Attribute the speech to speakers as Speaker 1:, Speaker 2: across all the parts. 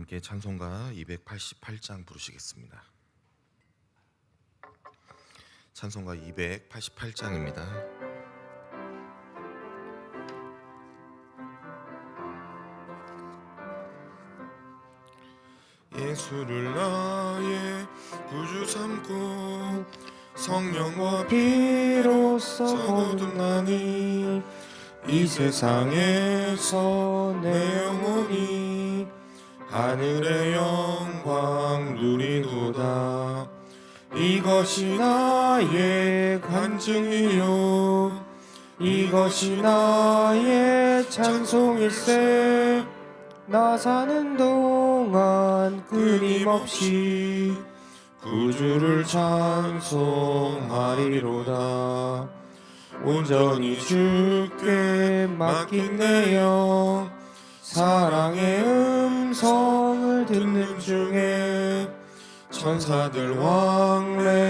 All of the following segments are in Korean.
Speaker 1: 함께 찬송가 288장 부르시겠습니다. 찬송가 288장입니다. 예수를 나의 구주 삼고 성령과
Speaker 2: 비로소
Speaker 1: 거듭나니 이 세상에서 내 영혼이 하늘의 영광 누리도다. 이것이 나의 간증이요.
Speaker 2: 이것이 나의 찬송일세. 나 사는 동안 끊임없이
Speaker 1: 구주를 찬송하리로다. 온전히 주께 맡긴 내영
Speaker 2: 사랑의 음성을 듣는 중에
Speaker 1: 천사들 왕래하는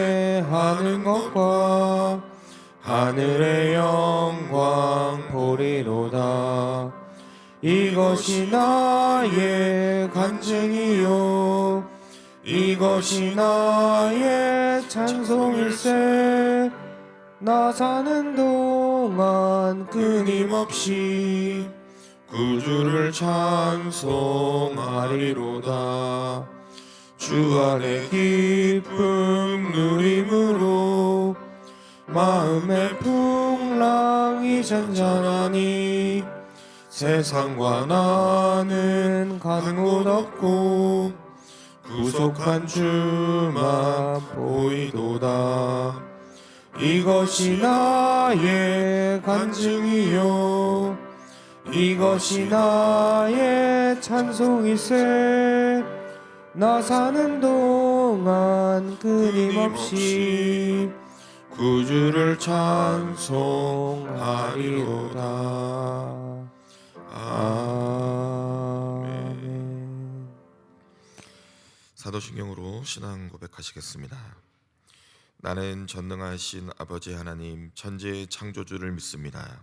Speaker 1: 것과 하늘의 영광
Speaker 2: 보리로다. 이것이 나의 간증이요. 이것이 나의 찬송일세. 나 사는 동안
Speaker 1: 끊임없이 구주를 찬송하리로다. 주 안에 기쁨 누림으로 마음의 풍랑이 잔잔하니 세상과 나는 가는 곳 없고 구속한 주만 보이도다. 이것이 나의 간증이요
Speaker 2: 이것이 나의 찬송일세 나 사는 동안 끊임없이
Speaker 1: 구주를 찬송하리로다
Speaker 2: 아멘
Speaker 1: 사도신경으로 신앙 고백하시겠습니다. 나는 전능하신 아버지 하나님 천지의 창조주를 믿습니다.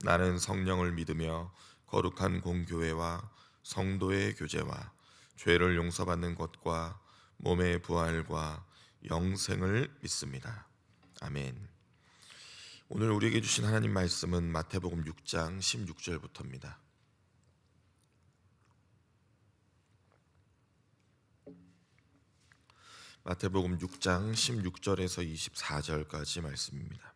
Speaker 1: 나는 성령을 믿으며 거룩한 공교회와 성도의 교제와 죄를 용서받는 것과 몸의 부활과 영생을 믿습니다. 아멘. 오늘 우리에게 주신 하나님 말씀은 마태복음 6장 16절부터입니다. 마태복음 6장 16절에서 24절까지 말씀입니다.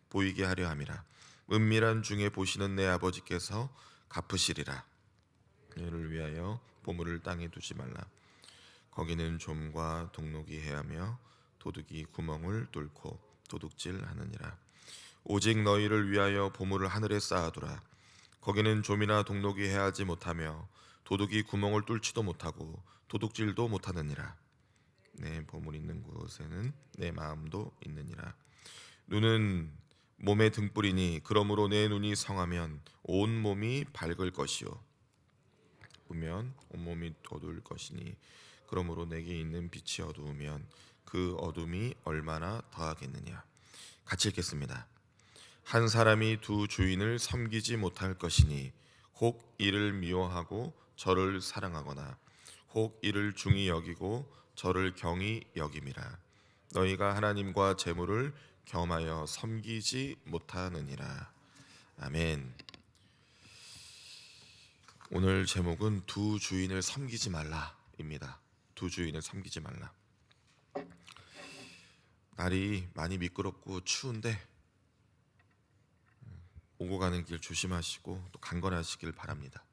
Speaker 1: 보이게 하려 함이라. 은밀한 중에 보시는 내 아버지께서 갚으시리라. 이를 위하여 보물을 땅에 두지 말라. 거기는 좀과 동록이 해하며 도둑이 구멍을 뚫고 도둑질하느니라. 오직 너희를 위하여 보물을 하늘에 쌓아두라. 거기는 좀이나 동록이 해하지 못하며 도둑이 구멍을 뚫지도 못하고 도둑질도 못하느니라. 내 보물 있는 곳에는 내 마음도 있느니라. 눈은 몸의 등불이니 그러므로 내 눈이 성하면 온 몸이 밝을 것이요. 보면 온 몸이 어두울 것이니 그러므로 내게 있는 빛이 어두우면 그 어둠이 얼마나 더하겠느냐. 같이 읽겠습니다. 한 사람이 두 주인을 섬기지 못할 것이니 혹 이를 미워하고 저를 사랑하거나 혹 이를 중히 여기고 저를 경히 여김이라. 너희가 하나님과 재물을 겸하여 섬기지 못하느니라. 아멘. 오늘 제목은 두 주인을 섬기지 말라입니다. 두 주인을 섬기지 말라. 날이 많이 미끄럽고 추운데 음, 오고 가는 길 조심하시고 또 강건하시길 바랍니다.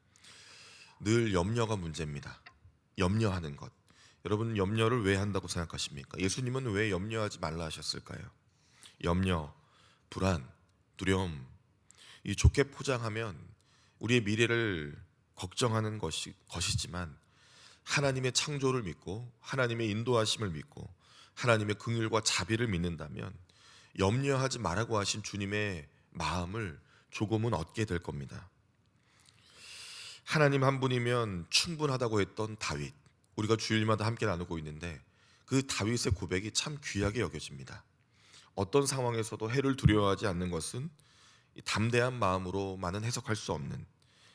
Speaker 1: 늘 염려가 문제입니다. 염려하는 것. 여러분 염려를 왜 한다고 생각하십니까? 예수님은 왜 염려하지 말라 하셨을까요? 염려, 불안, 두려움 이 좋게 포장하면 우리의 미래를 걱정하는 것이 것이지만 하나님의 창조를 믿고 하나님의 인도하심을 믿고 하나님의 긍휼과 자비를 믿는다면 염려하지 말라고 하신 주님의 마음을 조금은 얻게 될 겁니다. 하나님 한 분이면 충분하다고 했던 다윗 우리가 주일마다 함께 나누고 있는데 그 다윗의 고백이 참 귀하게 여겨집니다. 어떤 상황에서도 해를 두려워하지 않는 것은 이 담대한 마음으로만은 해석할 수 없는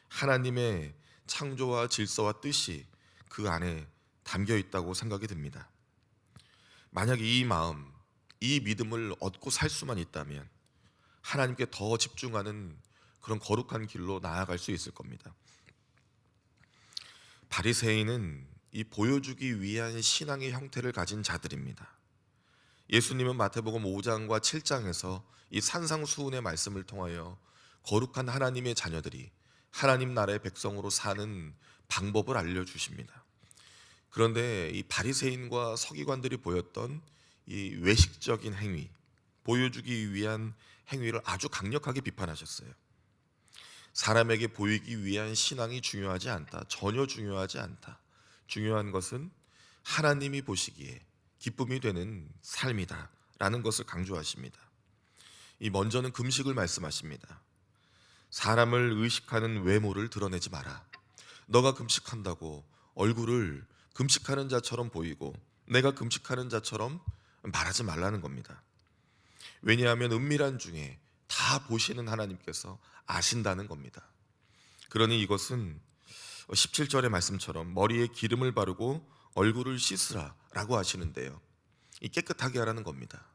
Speaker 1: 하나님의 창조와 질서와 뜻이 그 안에 담겨 있다고 생각이 듭니다. 만약 이 마음, 이 믿음을 얻고 살 수만 있다면 하나님께 더 집중하는 그런 거룩한 길로 나아갈 수 있을 겁니다. 바리새인은 이 보여주기 위한 신앙의 형태를 가진 자들입니다. 예수님은 마태복음 5장과 7장에서 이 산상수훈의 말씀을 통하여 거룩한 하나님의 자녀들이 하나님 나라의 백성으로 사는 방법을 알려 주십니다. 그런데 이 바리새인과 서기관들이 보였던 이 외식적인 행위, 보여주기 위한 행위를 아주 강력하게 비판하셨어요. 사람에게 보이기 위한 신앙이 중요하지 않다. 전혀 중요하지 않다. 중요한 것은 하나님이 보시기에 기쁨이 되는 삶이다. 라는 것을 강조하십니다. 이 먼저는 금식을 말씀하십니다. 사람을 의식하는 외모를 드러내지 마라. 너가 금식한다고 얼굴을 금식하는 자처럼 보이고 내가 금식하는 자처럼 말하지 말라는 겁니다. 왜냐하면 은밀한 중에 다 보시는 하나님께서 아신다는 겁니다. 그러니 이것은 17절의 말씀처럼 머리에 기름을 바르고 얼굴을 씻으라라고 하시는데요. 이 깨끗하게 하라는 겁니다.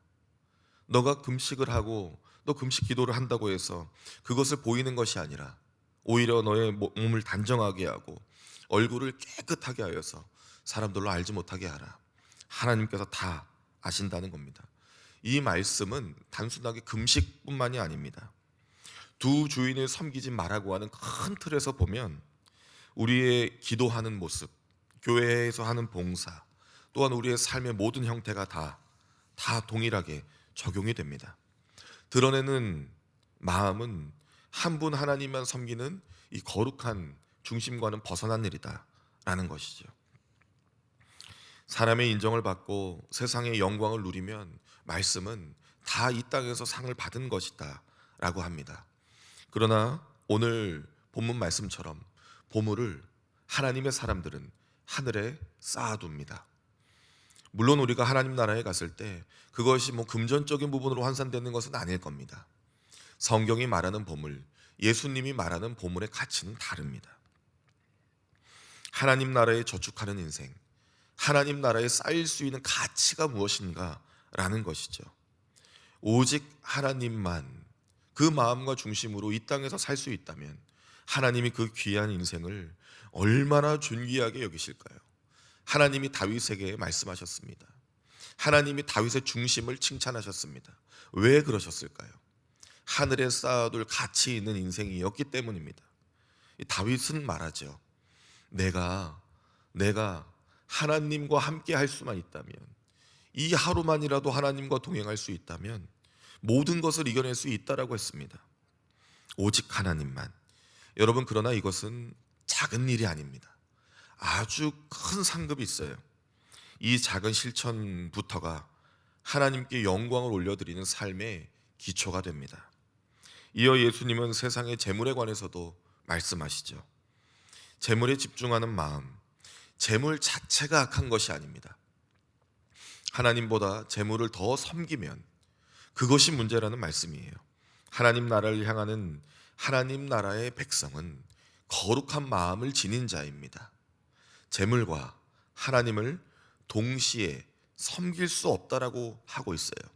Speaker 1: 너가 금식을 하고 너 금식 기도를 한다고 해서 그것을 보이는 것이 아니라 오히려 너의 몸을 단정하게 하고 얼굴을 깨끗하게 하여서 사람들로 알지 못하게 하라. 하나님께서 다 아신다는 겁니다. 이 말씀은 단순하게 금식뿐만이 아닙니다. 두 주인을 섬기지 말라고 하는 큰 틀에서 보면 우리의 기도하는 모습, 교회에서 하는 봉사, 또한 우리의 삶의 모든 형태가 다, 다 동일하게 적용이 됩니다. 드러내는 마음은 한 분 하나님만 섬기는 이 거룩한 중심과는 벗어난 일이다 라는 것이죠. 사람의 인정을 받고 세상의 영광을 누리면 말씀은 다 이 땅에서 상을 받은 것이다 라고 합니다. 그러나 오늘 본문 말씀처럼 보물을 하나님의 사람들은 하늘에 쌓아둡니다. 물론 우리가 하나님 나라에 갔을 때 그것이 뭐 금전적인 부분으로 환산되는 것은 아닐 겁니다. 성경이 말하는 보물, 예수님이 말하는 보물의 가치는 다릅니다. 하나님 나라에 저축하는 인생, 하나님 나라에 쌓일 수 있는 가치가 무엇인가라는 것이죠. 오직 하나님만 그 마음과 중심으로 이 땅에서 살 수 있다면 하나님이 그 귀한 인생을 얼마나 존귀하게 여기실까요? 하나님이 다윗에게 말씀하셨습니다. 하나님이 다윗의 중심을 칭찬하셨습니다. 왜 그러셨을까요? 하늘에 쌓아둘 가치 있는 인생이었기 때문입니다. 다윗은 말하죠. 내가 내가 하나님과 함께 할 수만 있다면 이 하루만이라도 하나님과 동행할 수 있다면 모든 것을 이겨낼 수 있다라고 했습니다. 오직 하나님만. 여러분 그러나 이것은 작은 일이 아닙니다. 아주 큰 상급이 있어요. 이 작은 실천부터가 하나님께 영광을 올려드리는 삶의 기초가 됩니다. 이어 예수님은 세상의 재물에 관해서도 말씀하시죠. 재물에 집중하는 마음, 재물 자체가 악한 것이 아닙니다. 하나님보다 재물을 더 섬기면 그것이 문제라는 말씀이에요. 하나님 나라를 향하는 하나님 나라의 백성은 거룩한 마음을 지닌 자입니다. 재물과 하나님을 동시에 섬길 수 없다라고 하고 있어요.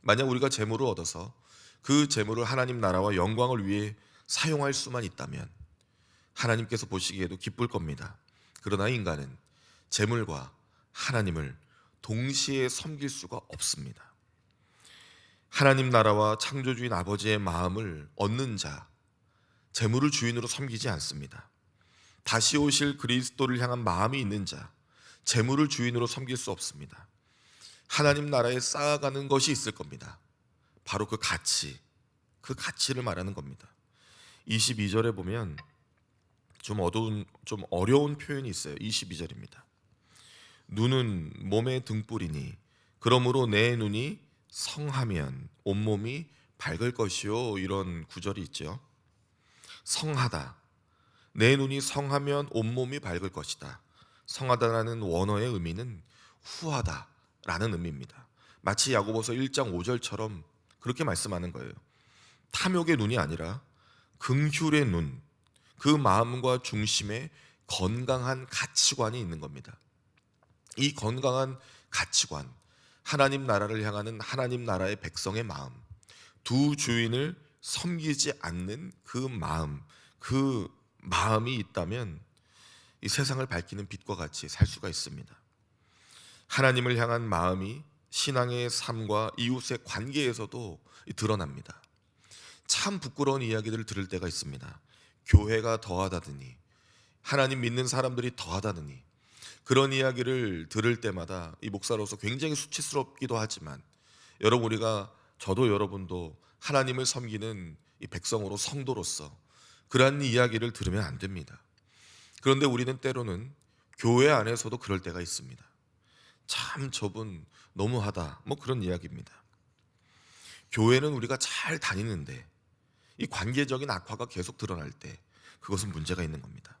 Speaker 1: 만약 우리가 재물을 얻어서 그 재물을 하나님 나라와 영광을 위해 사용할 수만 있다면 하나님께서 보시기에도 기쁠 겁니다. 그러나 인간은 재물과 하나님을 동시에 섬길 수가 없습니다. 하나님 나라와 창조주인 아버지의 마음을 얻는 자, 재물을 주인으로 섬기지 않습니다. 다시 오실 그리스도를 향한 마음이 있는 자, 재물을 주인으로 섬길 수 없습니다. 하나님 나라에 쌓아가는 것이 있을 겁니다. 바로 그 가치, 그 가치를 말하는 겁니다. 22절에 보면 좀 어두운, 좀 어려운 표현이 있어요. 22절입니다. 눈은 몸의 등불이니 그러므로 내 눈이 성하면 온몸이 밝을 것이요 이런 구절이 있죠. 성하다. 내 눈이 성하면 온몸이 밝을 것이다. 성하다라는 원어의 의미는 후하다라는 의미입니다. 마치 야고보서 1장 5절처럼 그렇게 말씀하는 거예요. 탐욕의 눈이 아니라 긍휼의 눈, 그 마음과 중심에 건강한 가치관이 있는 겁니다. 이 건강한 가치관, 하나님 나라를 향하는 하나님 나라의 백성의 마음, 두 주인을 섬기지 않는 그 마음, 그 마음이 있다면 이 세상을 밝히는 빛과 같이 살 수가 있습니다. 하나님을 향한 마음이 신앙의 삶과 이웃의 관계에서도 드러납니다. 참 부끄러운 이야기들을 들을 때가 있습니다. 교회가 더하다더니 하나님 믿는 사람들이 더하다더니 그런 이야기를 들을 때마다 이 목사로서 굉장히 수치스럽기도 하지만 여러분 우리가 저도 여러분도 하나님을 섬기는 이 백성으로 성도로서 그러한 이야기를 들으면 안 됩니다. 그런데 우리는 때로는 교회 안에서도 그럴 때가 있습니다. 참 저분 너무하다. 뭐 그런 이야기입니다. 교회는 우리가 잘 다니는데 이 관계적인 악화가 계속 드러날 때 그것은 문제가 있는 겁니다.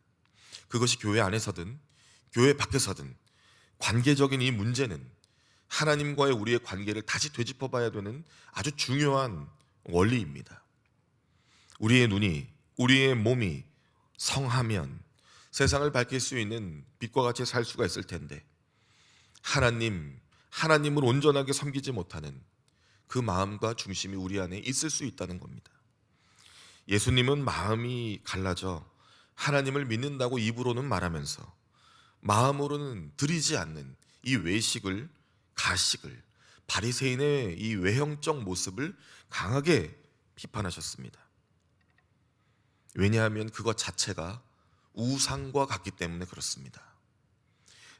Speaker 1: 그것이 교회 안에서든 교회 밖에서든 관계적인 이 문제는 하나님과의 우리의 관계를 다시 되짚어 봐야 되는 아주 중요한 원리입니다. 우리의 눈이, 우리의 몸이 성하면 세상을 밝힐 수 있는 빛과 같이 살 수가 있을 텐데 하나님, 하나님을 온전하게 섬기지 못하는 그 마음과 중심이 우리 안에 있을 수 있다는 겁니다. 예수님은 마음이 갈라져 하나님을 믿는다고 입으로는 말하면서 마음으로는 드리지 않는 이 외식을 가식을 바리새인의 이 외형적 모습을 강하게 비판하셨습니다. 왜냐하면 그것 자체가 우상과 같기 때문에 그렇습니다.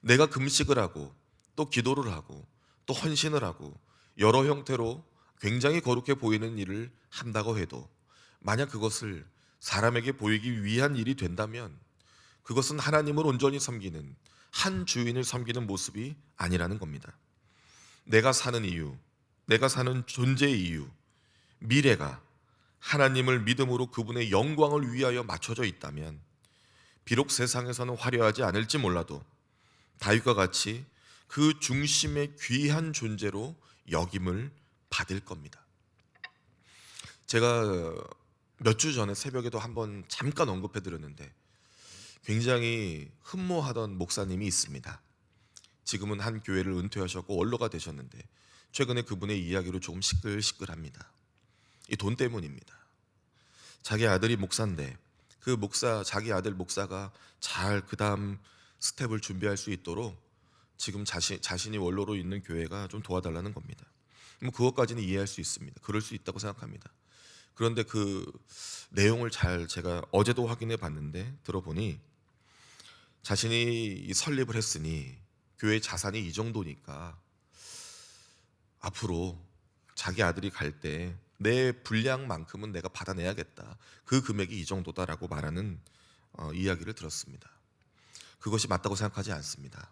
Speaker 1: 내가 금식을 하고 또 기도를 하고 또 헌신을 하고 여러 형태로 굉장히 거룩해 보이는 일을 한다고 해도 만약 그것을 사람에게 보이기 위한 일이 된다면 그것은 하나님을 온전히 섬기는 한 주인을 섬기는 모습이 아니라는 겁니다. 내가 사는 이유, 내가 사는 존재의 이유, 미래가 하나님을 믿음으로 그분의 영광을 위하여 맞춰져 있다면 비록 세상에서는 화려하지 않을지 몰라도 다윗과 같이 그 중심의 귀한 존재로 역임을 받을 겁니다. 제가 몇 주 전에 새벽에도 한번 잠깐 언급해 드렸는데 굉장히 흠모하던 목사님이 있습니다. 지금은 한 교회를 은퇴하셨고 원로가 되셨는데 최근에 그분의 이야기로 조금 시끌시끌합니다. 이 돈 때문입니다. 자기 아들이 목사인데 그 목사 자기 아들 목사가 잘 그다음 스텝을 준비할 수 있도록 지금 자신 자신이 원로로 있는 교회가 좀 도와달라는 겁니다. 뭐 그것까지는 이해할 수 있습니다. 그럴 수 있다고 생각합니다. 그런데 그 내용을 잘 제가 어제도 확인해 봤는데 들어보니 자신이 이 설립을 했으니 교회 자산이 이 정도니까 앞으로 자기 아들이 갈 때 내 분량만큼은 내가 받아내야겠다. 그 금액이 이 정도다라고 말하는 어, 이야기를 들었습니다. 그것이 맞다고 생각하지 않습니다.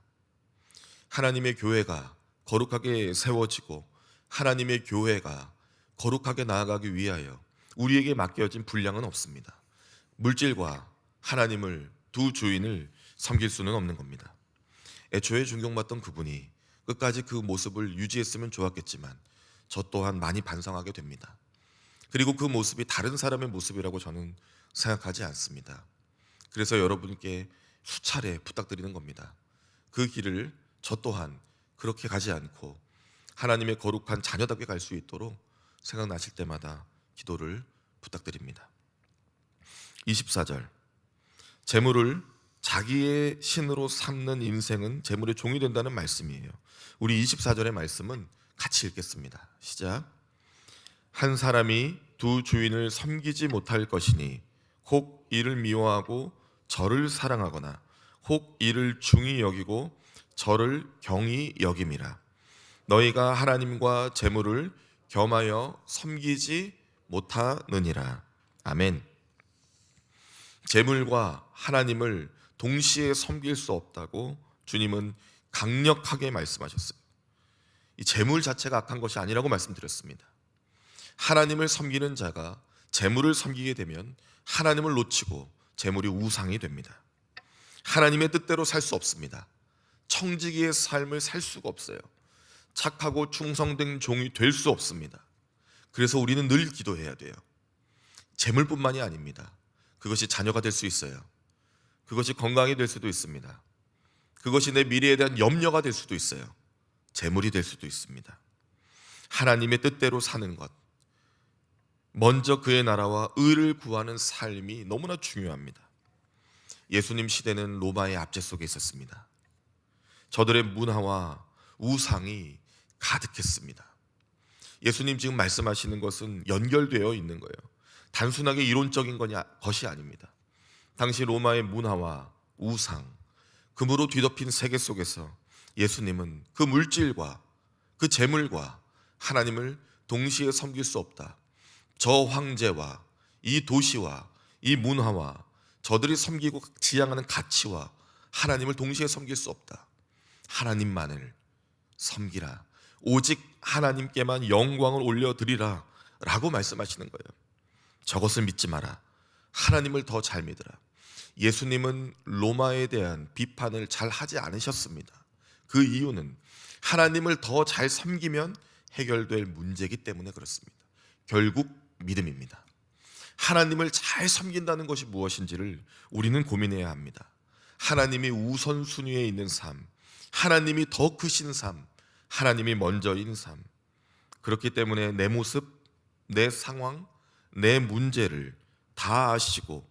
Speaker 1: 하나님의 교회가 거룩하게 세워지고 하나님의 교회가 거룩하게 나아가기 위하여 우리에게 맡겨진 분량은 없습니다. 물질과 하나님을 두 주인을 섬길 수는 없는 겁니다. 애초에 존경받던 그분이 끝까지 그 모습을 유지했으면 좋았겠지만 저 또한 많이 반성하게 됩니다. 그리고 그 모습이 다른 사람의 모습이라고 저는 생각하지 않습니다. 그래서 여러분께 수차례 부탁드리는 겁니다. 그 길을 저 또한 그렇게 가지 않고 하나님의 거룩한 자녀답게 갈 수 있도록 생각나실 때마다 기도를 부탁드립니다. 24절 재물을 자기의 신으로 삼는 인생은 재물의 종이 된다는 말씀이에요. 우리 24절의 말씀은 같이 읽겠습니다. 시작. 한 사람이 두 주인을 섬기지 못할 것이니 혹 이를 미워하고 저를 사랑하거나 혹 이를 중히 여기고 저를 경히 여김이라. 너희가 하나님과 재물을 겸하여 섬기지 못하느니라. 아멘. 재물과 하나님을 동시에 섬길 수 없다고 주님은 강력하게 말씀하셨어요. 이 재물 자체가 악한 것이 아니라고 말씀드렸습니다. 하나님을 섬기는 자가 재물을 섬기게 되면 하나님을 놓치고 재물이 우상이 됩니다. 하나님의 뜻대로 살 수 없습니다. 청지기의 삶을 살 수가 없어요. 착하고 충성된 종이 될 수 없습니다. 그래서 우리는 늘 기도해야 돼요. 재물뿐만이 아닙니다. 그것이 자녀가 될 수 있어요. 그것이 건강이 될 수도 있습니다. 그것이 내 미래에 대한 염려가 될 수도 있어요. 재물이 될 수도 있습니다. 하나님의 뜻대로 사는 것. 먼저 그의 나라와 의를 구하는 삶이 너무나 중요합니다. 예수님 시대는 로마의 압제 속에 있었습니다. 저들의 문화와 우상이 가득했습니다. 예수님 지금 말씀하시는 것은 연결되어 있는 거예요. 단순하게 이론적인 것이 아닙니다. 당시 로마의 문화와 우상, 금으로 뒤덮인 세계 속에서 예수님은 그 물질과 그 재물과 하나님을 동시에 섬길 수 없다. 저 황제와 이 도시와 이 문화와 저들이 섬기고 지향하는 가치와 하나님을 동시에 섬길 수 없다. 하나님만을 섬기라. 오직 하나님께만 영광을 올려드리라. 라고 말씀하시는 거예요. 저것을 믿지 마라. 하나님을 더 잘 믿으라. 예수님은 로마에 대한 비판을 잘 하지 않으셨습니다. 그 이유는 하나님을 더 잘 섬기면 해결될 문제이기 때문에 그렇습니다. 결국 믿음입니다. 하나님을 잘 섬긴다는 것이 무엇인지를 우리는 고민해야 합니다. 하나님이 우선순위에 있는 삶, 하나님이 더 크신 삶, 하나님이 먼저인 삶. 그렇기 때문에 내 모습, 내 상황, 내 문제를 다 아시고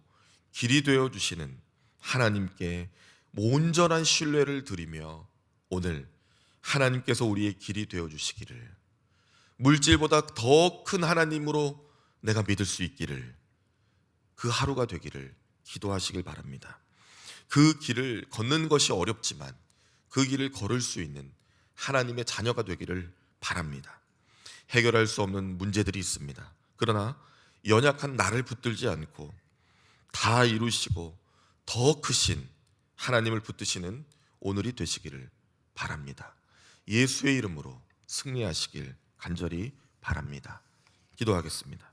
Speaker 1: 길이 되어 주시는 하나님께 온전한 신뢰를 드리며 오늘 하나님께서 우리의 길이 되어 주시기를 물질보다 더 큰 하나님으로 내가 믿을 수 있기를 그 하루가 되기를 기도하시길 바랍니다. 그 길을 걷는 것이 어렵지만 그 길을 걸을 수 있는 하나님의 자녀가 되기를 바랍니다. 해결할 수 없는 문제들이 있습니다. 그러나 연약한 나를 붙들지 않고 다 이루시고 더 크신 하나님을 붙드시는 오늘이 되시기를 바랍니다. 예수의 이름으로 승리하시길 간절히 바랍니다. 기도하겠습니다.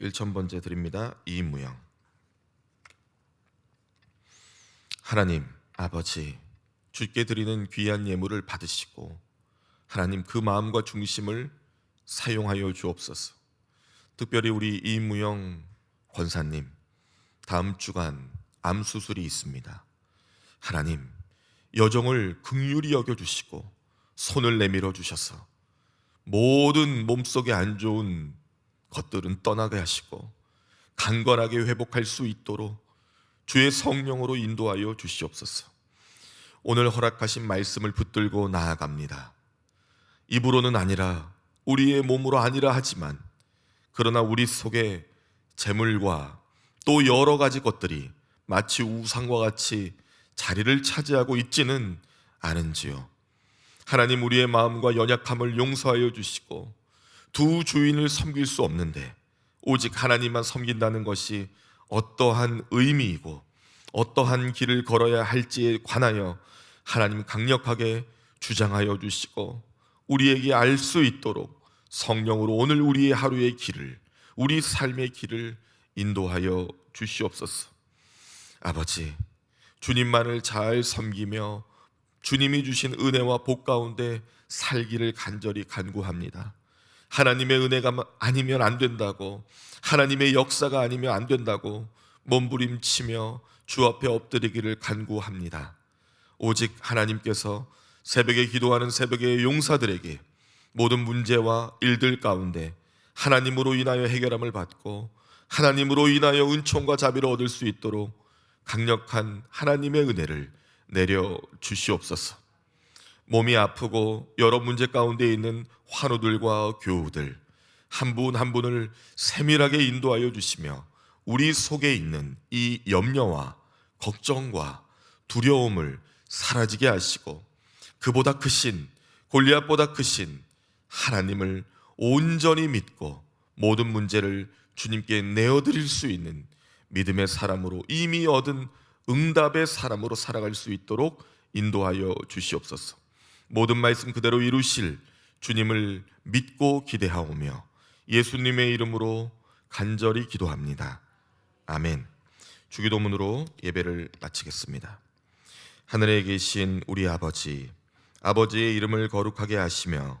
Speaker 1: 1천번째 드립니다. 이무영 하나님 아버지 주께 드리는 귀한 예물을 받으시고 하나님 그 마음과 중심을 사용하여 주옵소서. 특별히 우리 이무영 권사님 다음 주간 암 수술이 있습니다. 하나님 여정을 극률히 여겨 주시고 손을 내밀어 주셔서 모든 몸속에 안 좋은 것들은 떠나게 하시고 강건하게 회복할 수 있도록 주의 성령으로 인도하여 주시옵소서. 오늘 허락하신 말씀을 붙들고 나아갑니다. 입으로는 아니라 우리의 몸으로 아니라 하지만 그러나 우리 속에 재물과 또 여러 가지 것들이 마치 우상과 같이 자리를 차지하고 있지는 않은지요. 하나님 우리의 마음과 연약함을 용서하여 주시고 두 주인을 섬길 수 없는데 오직 하나님만 섬긴다는 것이 어떠한 의미이고 어떠한 길을 걸어야 할지에 관하여 하나님 강력하게 주장하여 주시고 우리에게 알 수 있도록 성령으로 오늘 우리의 하루의 길을 우리 삶의 길을 인도하여 주시옵소서. 아버지, 주님만을 잘 섬기며 주님이 주신 은혜와 복 가운데 살기를 간절히 간구합니다. 하나님의 은혜가 아니면 안 된다고, 하나님의 역사가 아니면 안 된다고 몸부림치며 주 앞에 엎드리기를 간구합니다. 오직 하나님께서 새벽에 기도하는 새벽의 용사들에게 모든 문제와 일들 가운데 하나님으로 인하여 해결함을 받고 하나님으로 인하여 은총과 자비를 얻을 수 있도록 강력한 하나님의 은혜를 내려 주시옵소서. 몸이 아프고 여러 문제 가운데 있는 환우들과 교우들 한 분한 분을 세밀하게 인도하여 주시며 우리 속에 있는 이 염려와 걱정과 두려움을 사라지게 하시고 그보다 크신 골리앗보다 크신 하나님을 온전히 믿고 모든 문제를 주님께 내어드릴 수 있는 믿음의 사람으로 이미 얻은 응답의 사람으로 살아갈 수 있도록 인도하여 주시옵소서. 모든 말씀 그대로 이루실 주님을 믿고 기대하오며 예수님의 이름으로 간절히 기도합니다. 아멘. 주기도문으로 예배를 마치겠습니다. 하늘에 계신 우리 아버지, 아버지의 이름을 거룩하게 하시며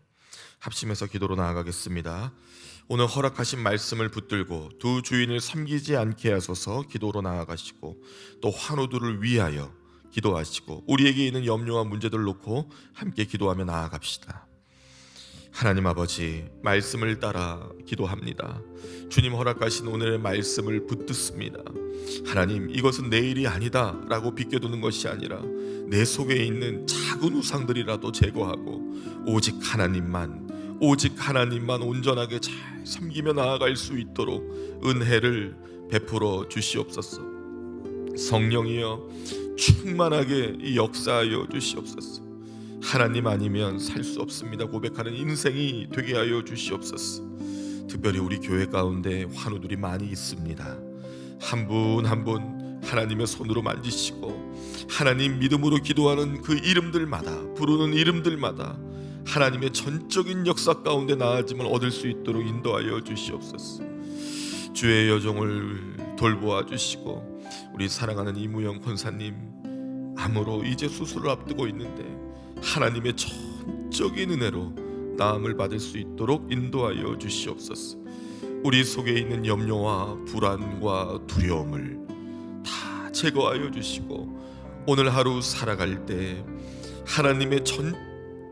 Speaker 1: 합심해서 기도로 나아가겠습니다. 오늘 허락하신 말씀을 붙들고 두 주인을 섬기지 않게 하소서 기도로 나아가시고 또 환우들을 위하여 기도하시고 우리에게 있는 염려와 문제들 놓고 함께 기도하며 나아갑시다. 하나님 아버지 말씀을 따라 기도합니다. 주님 허락하신 오늘의 말씀을 붙듣습니다. 하나님 이것은 내 일이 아니다라고 비껴두는 것이 아니라 내 속에 있는 작은 우상들이라도 제거하고 오직 하나님만 오직 하나님만 온전하게 잘 섬기며 나아갈 수 있도록 은혜를 베풀어 주시옵소서. 성령이여 충만하게 이 역사하여 주시옵소서. 하나님 아니면 살 수 없습니다. 고백하는 인생이 되게 하여 주시옵소서. 특별히 우리 교회 가운데 환우들이 많이 있습니다. 한 분 한 분 하나님의 손으로 만지시고 하나님 믿음으로 기도하는 그 이름들마다 부르는 이름들마다 하나님의 전적인 역사 가운데 나아짐을 얻을 수 있도록 인도하여 주시옵소서. 주의 여정을 돌보아 주시고 우리 사랑하는 이무영 권사님 암으로 이제 수술을 앞두고 있는데 하나님의 전적인 은혜로 나음을 받을 수 있도록 인도하여 주시옵소서. 우리 속에 있는 염려와 불안과 두려움을 다 제거하여 주시고 오늘 하루 살아갈 때 하나님의 전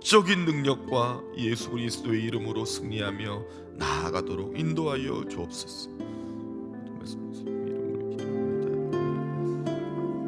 Speaker 1: 적인 능력과 예수 그리스도의 이름으로 승리하며 나아가도록 인도하여 주옵소서.